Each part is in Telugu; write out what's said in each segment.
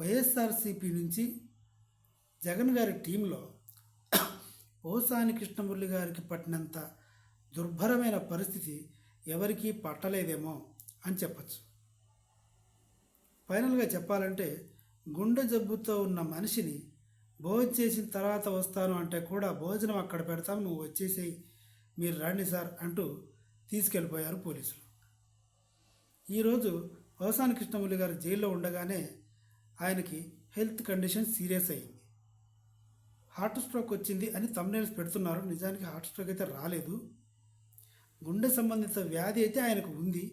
వైఎస్ఆర్సీపీ నుంచి జగన్ గారి టీంలో పోసాని కృష్ణమురళి గారికి పట్టినంత దుర్భరమైన పరిస్థితి ఎవరికీ పట్టలేదేమో అని చెప్పచ్చు. ఫైనల్గా చెప్పాలంటే గుండె జబ్బుతో ఉన్న మనిషిని భోజనం చేసిన తర్వాత వస్తాను అంటే కూడా భోజనం అక్కడ పెడతాం నువ్వు వచ్చేసేయి మీరు రండి సార్ అంటూ తీసుకెళ్ళిపోయారు పోలీసులు. ఈరోజు వసాని కృష్ణమూలి గారు జైల్లో ఉండగానే ఆయనకి హెల్త్ కండిషన్ సీరియస్ అయ్యింది హార్ట్ స్ట్రోక్ వచ్చింది అని తమ్నేల్స్ పెడుతున్నారు. నిజానికి హార్ట్ స్ట్రోక్ అయితే రాలేదు. గుండె సంబంధిత వ్యాధి అయితే ఆయనకు ఉంది.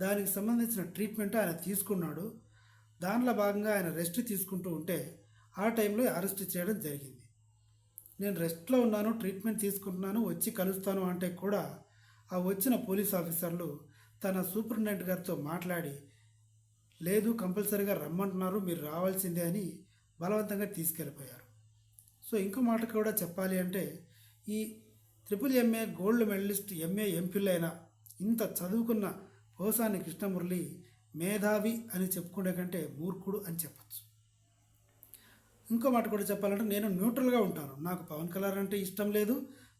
దానికి సంబంధించిన ట్రీట్మెంట్ ఆయన తీసుకున్నాడు. దానిలో భాగంగా ఆయన రెస్ట్ తీసుకుంటూ ఉంటే ఆ టైంలో అరెస్ట్ చేయడం జరిగింది. నేను రెస్ట్లో ఉన్నాను ట్రీట్మెంట్ తీసుకుంటున్నాను వచ్చి కలుస్తాను అంటే కూడా ఆ వచ్చిన పోలీస్ ఆఫీసర్లు తన సూపరింటెండెంట్ గారితో మాట్లాడి లేదు కంపల్సరీగా రమ్మంటున్నారు మీరు రావాల్సిందే అని బలవంతంగా తీసుకెళ్ళిపోయారు. సో ఇంకో మాట కూడా చెప్పాలి అంటే ఈ triple MA gold medalist MA ఎంపీలైన ఇంత చదువుకున్న పోసాని కృష్ణమురళి మేధావి అని చెప్పుకునే కంటే మూర్ఖుడు అని చెప్పచ్చు. ఇంకో మాట కూడా చెప్పాలంటే నేను న్యూట్రల్గా ఉంటాను. నాకు పవన్ కళ్యాణ్ అంటే ఇష్టం లేదు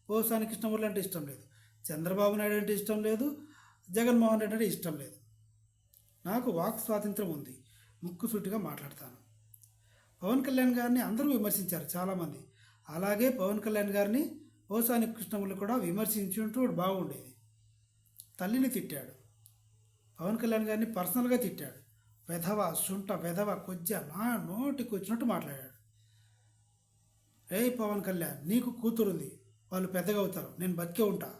పోసాని కృష్ణమురళి అంటే ఇష్టం లేదు చంద్రబాబు నాయుడు అంటే ఇష్టం లేదు జగన్మోహన్ రెడ్డి అంటే ఇష్టం లేదు. నాకు వాక్ స్వాతంత్రం ఉంది. ముక్కుసూటిగా మాట్లాడతాను. పవన్ కళ్యాణ్ గారిని అందరూ విమర్శించారు చాలామంది. అలాగే పవన్ కళ్యాణ్ గారిని పోసాని కృష్ణములు కూడా విమర్శించుంటూ బాగుండేది. తల్లిని తిట్టాడు. పవన్ కళ్యాణ్ గారిని పర్సనల్గా తిట్టాడు. వెధవ సుంట వెధవ కొజ్జ నా నోటికి వచ్చినట్టు మాట్లాడాడు. రే పవన్ కళ్యాణ్ నీకు కూతురుంది. వాళ్ళు పెద్దగా అవుతారు. నేను బతికే ఉంటా.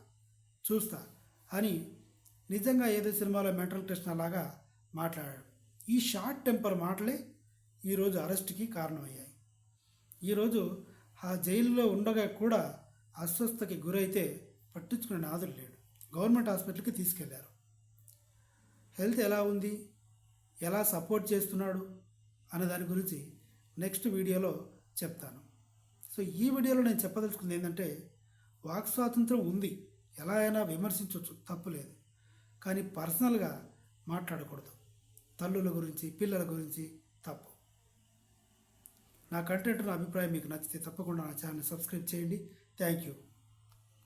చూస్తా అని నిజంగా ఏదో సినిమాలో మెంటల్ కృష్ణ లాగా మాట్లాడాడు. ఈ షార్ట్ టెంపర్ మాటలే ఈరోజు అరెస్టుకి కారణమయ్యాయి. ఈరోజు ఆ జైలులో ఉండగా కూడా అస్వస్థకి గురైతే పట్టించుకునే నాదులు లేడు. గవర్నమెంట్ హాస్పిటల్కి తీసుకెళ్ళారు. హెల్త్ ఎలా ఉంది? ఎలా సపోర్ట్ చేస్తున్నాడు? అనే దాని గురించి నెక్స్ట్ వీడియోలో చెప్తాను. సో ఈ వీడియోలో నేను చెప్పదలుచుకుంది ఏంటంటే వాక్ స్వాతంత్రం ఉంది. ఎలా అయినా విమర్శించవచ్చు తప్పులేదు కానీ పర్సనల్గా మాట్లాడకూడదు. తల్లుల గురించి పిల్లల గురించి తప్పు. నా కంటెంట్ నా అభిప్రాయం మీకు నచ్చితే తప్పకుండా నా ఛానల్ సబ్స్క్రైబ్ చేయండి. Thank you.